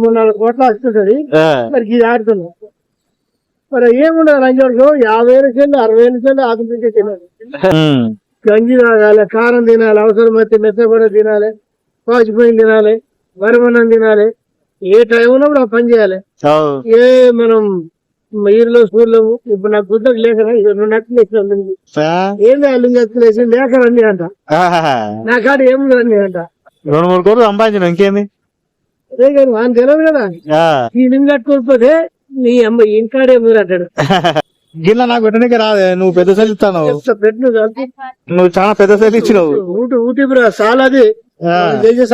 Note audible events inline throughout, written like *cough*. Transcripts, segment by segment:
మూడు నాలుగు కోట్ల వస్తుంటది. మరి ఇది ఆడుతున్నాం. మరి ఏముండదు లంచోడుకు యాభై వేల చెల్లి అరవై వేల చెల్లి ఆకుతుంటే తినాలి గంజి తాగాలి కారం తినాలి అవసరమైతే మెత్తగూడ తినాలి పాచిపోయిన తినాలి వరమన్నం తినాలి. ఏ టైం ఉన్నప్పుడు ఆ పని చేయాలి. ఏ మనం ఈరులో స్కూల్లో ఇప్పుడు నాకు గుడ్డకు లేక రెండు నట్లు వేసిన ఏంది అల్లు వేసి లేక రండి అంట. నా కాడ ఏముంది రండి అంట. రెండు మూడు కోట్లు సంపాదించిన ఇంకేంది? అదే కానీ వాని తెలియదు కదా. నిన్ను కట్టుకోకపోతే నీ అమ్మ ఇంకాడే అంటాడు. గిన్నె నాకు పెట్టడానికి రాదే నువ్వు పెద్ద సెల్ ఇస్తాను నువ్వు చాలా పెద్ద సెల్ ఇచ్చినావు. ఊటి ఊటి బ్రా చాలా అది.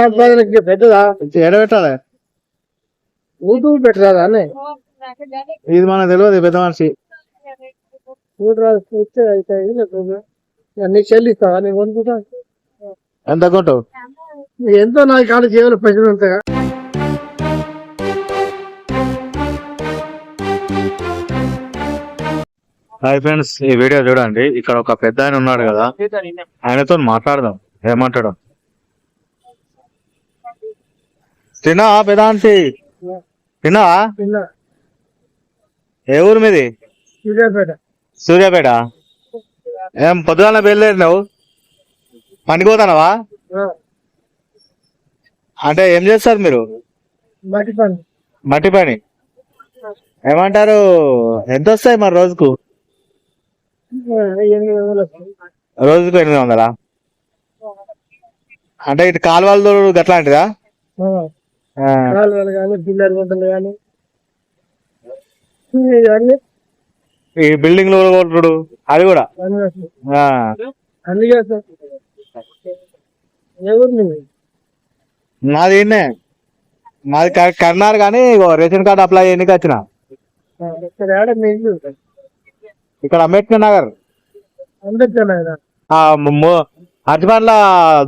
సంపాదనకి పెద్దదా? ఎడబెట్టాలి. ఊటి ఊటి పెట్టరాదా అనే ఇది మనకు తెలియదు పెద్ద మనిషి. అన్ని చెల్లిస్తావా నేను కొనుక్కుంటా? ఎంత కొంటావు? ఎంతో నా కాడ జీవన పైసలు ఉంటాయా? హాయ్ ఫ్రెండ్స్ ఈ వీడియో చూడండి. ఇక్కడ ఒక పెద్ద ఆయన ఉన్నాడు కదా. ఆయనతో మాట్లాడదాం. ఏమంటాడు తిన్నావా పెదాంతి చిన్న ఏ ఊరు మీది? సూర్యాపేట. సూర్యాపేట? ఏం పొద్దుగాల బయలుదేరినావు? పనికి పోతానవా ఆ, అంటే ఏం చేస్తారు మీరు? మట్టి పని. మట్టి పని. ఏమంటారు? ఎంత వస్తాయి మరి రోజుకు ఆ, ఎనిమిది వందలు వస్తాయి. రోజుకు ఎనిమిది వందలా? అంటే ఇటు కాలువల దూరు గట్లాంటిదా? కాలువలు కానీ గుంటలు కానీ ఈ బిల్డింగ్లో కొట్టుడు అది కూడా? ఏ ఊరు నీది? క- కర్నార్ కానీ రేషన్ కార్డు అప్లై చేయడానికి వచ్చిన. ఇక్కడ అంబేద్కర్ నగర్. అంబేద్కర్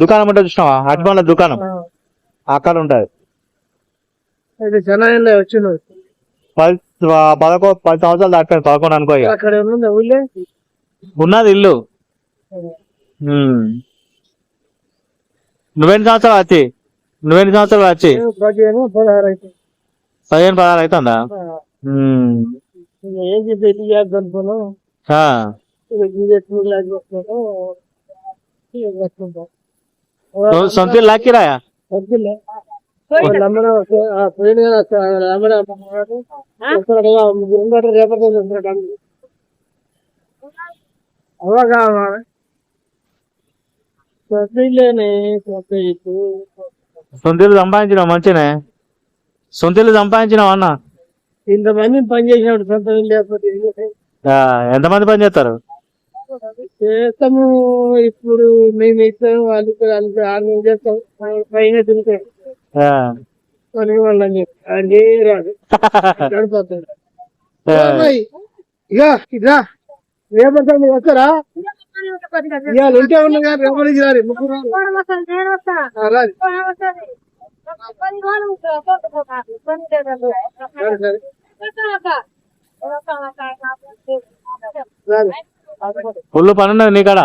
దుకాణం ఉంటుంది చూసినావా? అరటిపండ్ల దుకాణం. అక్కడ ఉంటది. వచ్చిండు. పది పదకొ పది సంవత్సరాలు దాటిపోయింది పదకొండు అనుకో ఉన్నది ఇల్లు. నువ్వెన్ని సంవత్సరాలు వచ్చి నువ్వెన్ని సంవత్సరాలు వచ్చి పదిహేను పదహారు అవుతుందా. ఏం చెప్పి సొంత లాక్కిరాయా వద్దులే వాళ్ళు అమ్మన ఆ పోయిన కదా వాళ్ళ అమ్మన అమ్మన్నాడు. వస్తున్నాడుగా, ముగ్గురు ఉన్నారు, రేపటి రోజు వస్తున్నాడు అందరూ. అవగా సొంత ఇల్లేనే సొంత ఇల్లు సొంత ఇల్లు సంపాదించినావు మంచినే సొంత ఇల్లు సంపాదించినావు అన్న? ఇంతమంది పని చేసినప్పుడు సొంత ఇల్లు లేకపోతే ఎంతమంది పని చేస్తారు చేస్తాము ఇప్పుడు మేము ఇస్తాం వాళ్ళు ఆరు చేస్తాం పైన తింటాం ఆ. పని వాళ్ళని చెప్పి అదే రాదు గడిపోతాడు ఆ. అమ్మాయి, ఇక ఇదా రేపటి మీరు వస్తారా ఇవాళ ఉంటే ఉన్నా కానీ రేపటి నుంచి రారు ముగ్గురు రారు. ఆ, రారు. సరే, సరే. ఫుల్ పని ఉన్నది నీకాడ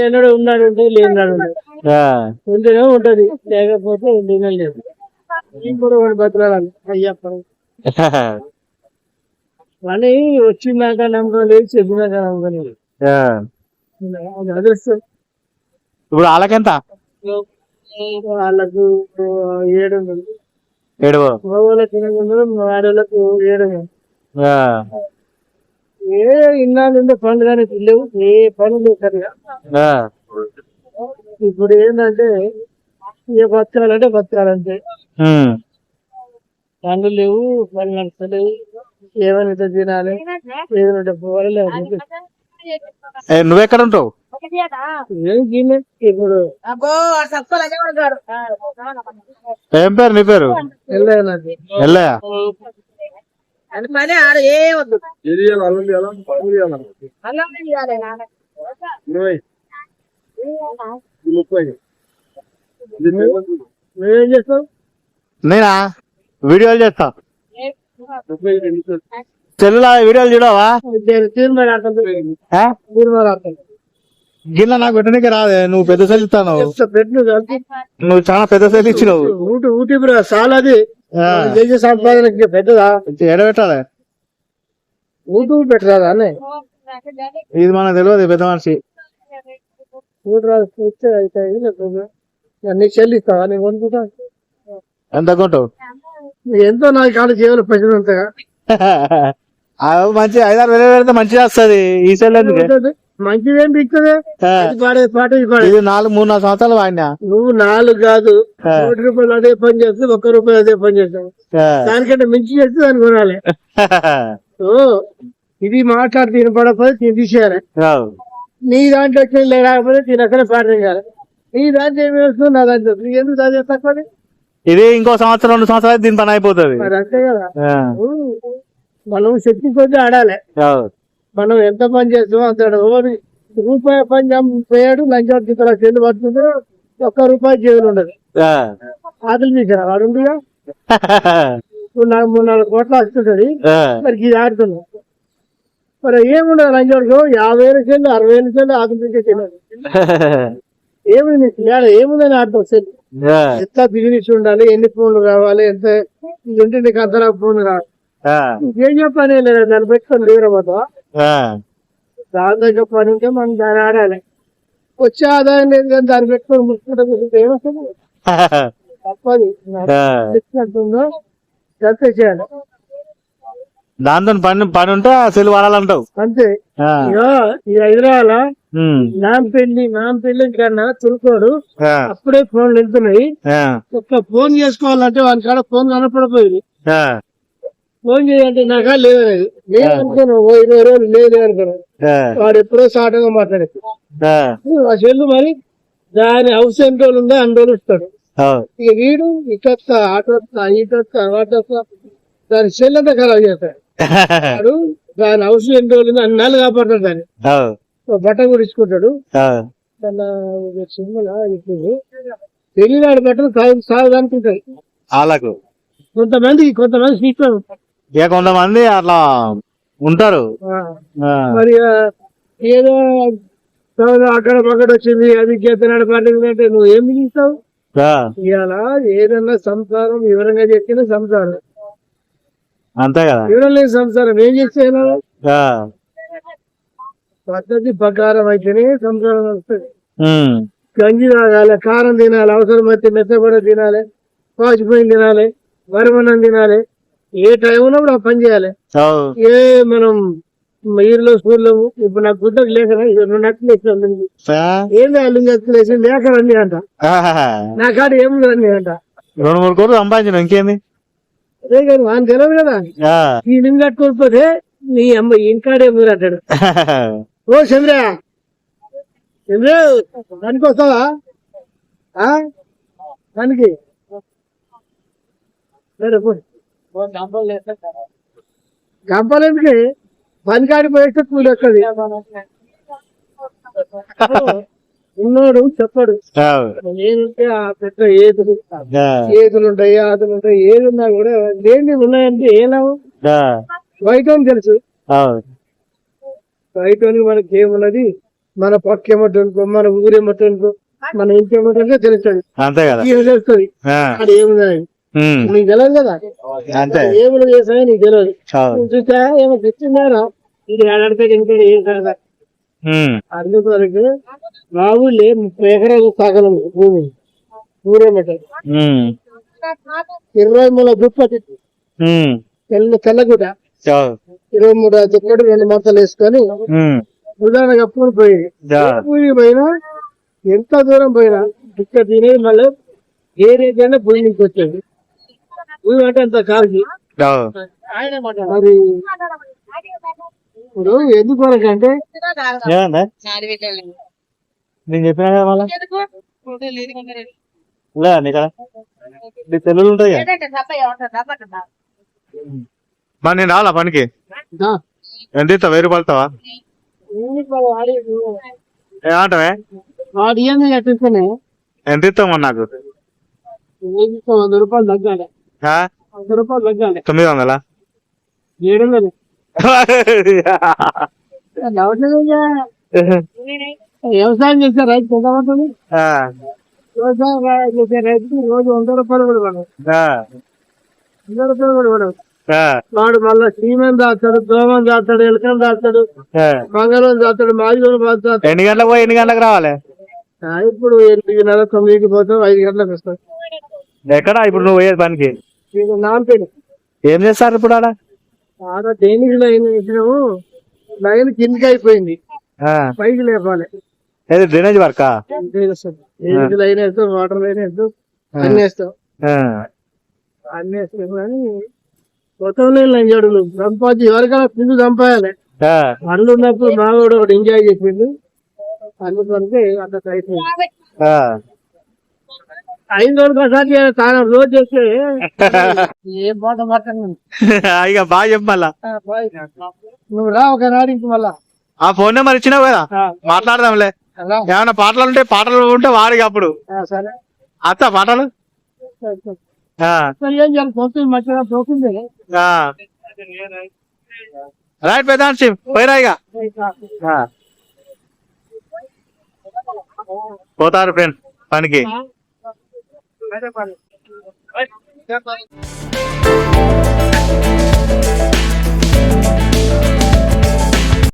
ఎన్నడూ ఉన్నాడు లేనాడు. ఉంటేనే ఉంటది లేకపోతే లేదు. ఇప్పుడు వాడు బతలాలి అయ్యప్ప అని వచ్చిందాక నమ్మకం లేదు చెప్పినాక నమ్మకం లేదు. అదృష్టం. ఇప్పుడు వాళ్ళకెంత? వాళ్ళకు ఏడు ఏడు ఆడవాళ్ళకు. ఏ ఇన్నాళ్ళు పనులు కానీ లేవు ఏ పనులు లేవు సరిగా. ఇప్పుడు ఏంటంటే ఏ బతకాలంటే బతకాలంటే. పనులు లేవు పని నడుస్తలేవు ఏమైనా తినాలి ఏదైనా పోవాలి నువ్వెక్కడ ఉంటావు? ఏం పేరు నీ పేరు? ఎల్లయ్య నేనా? వీడియోలు చేస్తా. సెల్లులా వీడియోలు చూడవా? గిన్నె నాకు పెట్టడానికి రాదే నువ్వు పెద్ద సెల్ ఇస్తాను కలిపి నువ్వు చాలా పెద్ద సెల్ ఇచ్చినావు. ఊటి ఊటి చాలా అది. మనం సంపాదనకి పెద్దదా? ఎడ పెట్టాలి ఊటి ఊటి పెట్టరాదా ఇది మనకు తెలియదు పెద్ద మనిషి. నీకు చెల్లిస్తావా నేను కొనుక్కుంటా? ఎంత కొంటావు? ఎంతో నాకు కాదు పైసలు ఉంటాయా? ఆ *laughs* మంచి ఐదారు వేలు పెడితే మంచిగా వస్తుంది. ఈ సెల్ మంచిది పిక్తుంది ఇది నాలుగు మూడు నాలుగు సంవత్సరాలు వాడినా? నువ్వు నాలుగు కాదు. కోటి రూపాయలు అదే పని చేస్తే ఒక్క రూపాయలు అదే పని చేస్తావు. దానికంటే మించి చేస్తే దాన్ని కొనాలి. *laughs* ఇది మాట్లాడి తినపడకపోతే తిని తీసేయాలి. నీ దాంట్లో ఎక్కడ లేకపోతే తినక్కడే పాట చేయాలి. నీ దాంట్లో ఏమి వస్తుంది నా దాంట్లో. ఎందుకు దాని తక్కువ ఇది ఇంకో సంవత్సరం రెండు సంవత్సరాలు దీని పని అయిపోతుంది. మరి అంతే కదా. మనం శక్తి కొద్ది ఆడాలి. మనం ఎంత పని చేస్తామో అంత ఆడాలి. ఓ రూపాయి పని పోయాడు లంచం కింద చెల్లు పడుతుంటే ఒక్క రూపాయి జేబులు ఉండదు. ఆకలి చేశారు వాడు *laughs* మూడు నాలుగు కోట్లు వస్తుంటది. మరి ఇది ఆడుతున్నాం మరి ఏముండదు లంచోడికి యాభై వేల చెల్లు అరవై వేల చెల్లు ఆకలి చెల్లదు ఏమైంది తేడా ఏముందని ఆడతాం సెల్. ఎంత బిజినెస్ ఉండాలి ఎన్ని ఫోన్లు కావాలి ఎంత ఇది ఉంటే నీకు అంతలా ఫోన్ కావాలి ఇంకేం చెప్పనే లేదు దాన్ని పెట్టుకొని. దాని దగ్గర పని ఉంటే మనం దాన్ని ఆడాలి వచ్చే ఆదాయం లేదు కానీ దాన్ని పెట్టుకొని ముట్టుకుంటే ఏమొస్తుంది తప్పది. తెచ్చినట్టుందో అంతే చేయాలి దాంతో పని పని ఉంటే సెల్ వాడాలంటావు అంతే ఈ హైదరాబాద్ ఉమ్. నాంపల్లి నాంపల్లి కన్నా తులుకోడు. అప్పుడే ఫోన్లు వెళ్తున్నాయి. ఒక్క ఫోన్ చేసుకోవాలంటే వాని కాడ ఫోన్ కనపడపోయింది. ఫోన్ చేయాలంటే నాకా లేదనేది లేదు అనుకోను ఓ ఇరవై రోజులు లేదు అనుకోను ఆ. వాడు ఎప్పుడో సాటంగా మాట్లాడేది ఆ. చెల్లు మరి దాని హౌస్ ఎన్ని రోజులు ఉందో అన్ని రోజులు ఇస్తాడు. ఇక వీడు ఇటొస్తా అటొస్తా ఇటొస్తా వాటొస్తా దాని సెల్ అంతా ఖరాబ్ చేస్తాడు. వాడు దాని హౌస్ ఎన్ని రోజులు ఉందో అన్ని నెలలు కాపాడతాడు దాన్ని. బట్ట కూడా ఇచ్చుకుంటాడు. తన సినిమా ఇప్పుడు తెలియనాడు బట్టలు సాగు సాగు అనుకుంటాయి వాళ్ళకు. కొంతమందికి కొంతమంది శిక్షణ ఇక కొంతమంది అట్లా ఉంటారు. మరి ఏదో అక్కడ పక్కన వచ్చింది అది చేతనాడు పండుగ అంటే నువ్వు ఏం మిగిలిస్తావు ఆ. ఇవాళ ఏదన్నా సంసారం వివరంగా చెప్పిన సంసారం అంతే కదా వివరం సంసారం ఏం చేస్తే. పద్ధతి ప్రకారం అయితేనే సంసారం వస్తుంది. గంజి తాగాలి కారం తినాలి అవసరమైతే మెత్తగూడ తినాలి పాచిపోయిన తినాలి వరమన్నం తినాలి ఏ టైం ఉన్నప్పుడు ఆ పని చేయాలి. ఏ మనం ఈరులో స్కూల్లో ఇప్పుడు నాకు గుడ్డకు లేక రెండు నట్లు వేసి ఆ. ఏంది అల్లు వేసి లేక రండి అంట. నా కాడ ఏముంది రండి అంట రెండు మూడు కోట్లు సంపాదించిన ఇంకేంది అదే కానీ వాని తెలియదు కదా. ఈ నిన్ను కట్టుకోకపోతే నీ అమ్మ ఇంకాడే మీరు అంటాడు *laughs* ఓ చంద్ర చంద్ర దానికి వస్తావా? దానికి సరే పో. గంపలు ఎందుకు పనికాడి పోయేస్తే కూలి వస్తుంది ఉన్నోడు చెప్పడు. నేనంటే ఆ పెద్ద ఏదులు ఆ. ఏదులు ఉంటాయి ఆదులు ఉంటాయి ఏది ఉన్నా కూడా దేని ఉన్నాయంటే ఏ లాభం. బయట తెలుసు అవును. బయట మనకి ఏమున్నది మన పక్క ఏమంటుందో మన ఊరు ఏమంటుందో మన ఇంటి ఏమంటుందో తెలుస్తుంది అంతే కదా తెలుస్తుంది. అది ఏమున్నది. నీకు తెలియదు కదా అంతే ఏములు చేసాయో నీకు తెలియదు. నువ్వు చూసా ఏమో తెచ్చిందారా ఇది ఏడాడితే ఇంకా ఏం కదా ఉమ్. అందుకొరకు మా ఊళ్ళే ముప్పై ఎకరాలు సగలం భూమి ఊరేమట ఉమ్. ఇరవై మూల దుప్పటి. తెల్ల తెల్లగుట. ఇరవై మూడు దుప్పటి రెండు మొత్తలు వేసుకొని ఉమ్. ఉదాహరణ కప్పుకొని పోయేది ఆ. భూమి పోయినా ఎంత దూరం పోయినా ఇక్కడ తినేది మళ్ళీ ఏ రేటైనా భూమి నుంచి వచ్చేది అంత కాల్చి అవును. మరి ఇప్పుడు ఎందుకు అంటే? నేను చెప్పినా కదా మళ్ళా? కదా? ఉంటాయి కదా మరి నేను రావాలా పనికి? ఎంత ఇస్తావు వెయ్యి రూపాయలు ఇస్తావా? ఏమంటావే ఎంత ఇస్తావు నీకు? వంద రూపాయలు తగ్గాలి. తొమ్మిది వందలా? ఏడు. *laughs* వ్యవసాయం చేసే రైతు ఆ, వ్యవసాయం చేసే రైతుకి రోజు వంద రూపాయలు కూడా పడవు వంద రూపాయలు కూడా పడవు వాడు మళ్ళా సీమెన్ దాస్తాడు దోమం దాస్తాడు ఎలకం దాస్తాడు. మంగళం దాస్తాడు మాదిగోడు దాస్తాడు. ఎన్ని గంటలకు పోయి ఎన్ని గంటలకు రావాలి? ఇప్పుడు ఎనిమిదిన్నర తొమ్మిదికి పోతాం ఐదు గంటలకు వస్తాం. ఎక్కడ? ఇప్పుడు నువ్వు పోయేది పనికి. ఏం చేస్తారు ఇప్పుడు ఆడ? ఆడ డ్రైనేజ్ లైన్ వేసినాము. లైన్ కిందకి అయిపోయింది. పైకి లేపాలి. ఏది డ్రైనేజ్ వర్కా లైన్ వేస్తాం వాటర్ లైన్ వేస్తాం అన్ని వేస్తాం. అన్ని వేస్తాం కానీ లైన్ లంచాడులు సంపాదించి ఎవరికైనా పిండి సంపాయాలి అల్లు ఉన్నప్పుడు మావాడు ఒకటి ఎంజాయ్ చేసిండు. అందుకని అంత ఆ. ఐదు రోజులు ఒకసారి తాను రోజు చేస్తే ఏం మాట్లాడి ఇక బాగా చెప్పు మళ్ళా. నువ్వు రా ఒక నాడికి మళ్ళా. ఆ ఫోన్ నెంబర్ ఇచ్చినావు కదా? మాట్లాడదాంలే. ఏమైనా పాటలు ఉంటే పాటలు ఉంటే వాడికి అప్పుడు. ఆ, సరే. అత్త పాటలు. రైట్ పెద్ద పోయిరా ఇక. ఆ. పోతారు ఫ్రెండ్స్ పనికి. Thank you.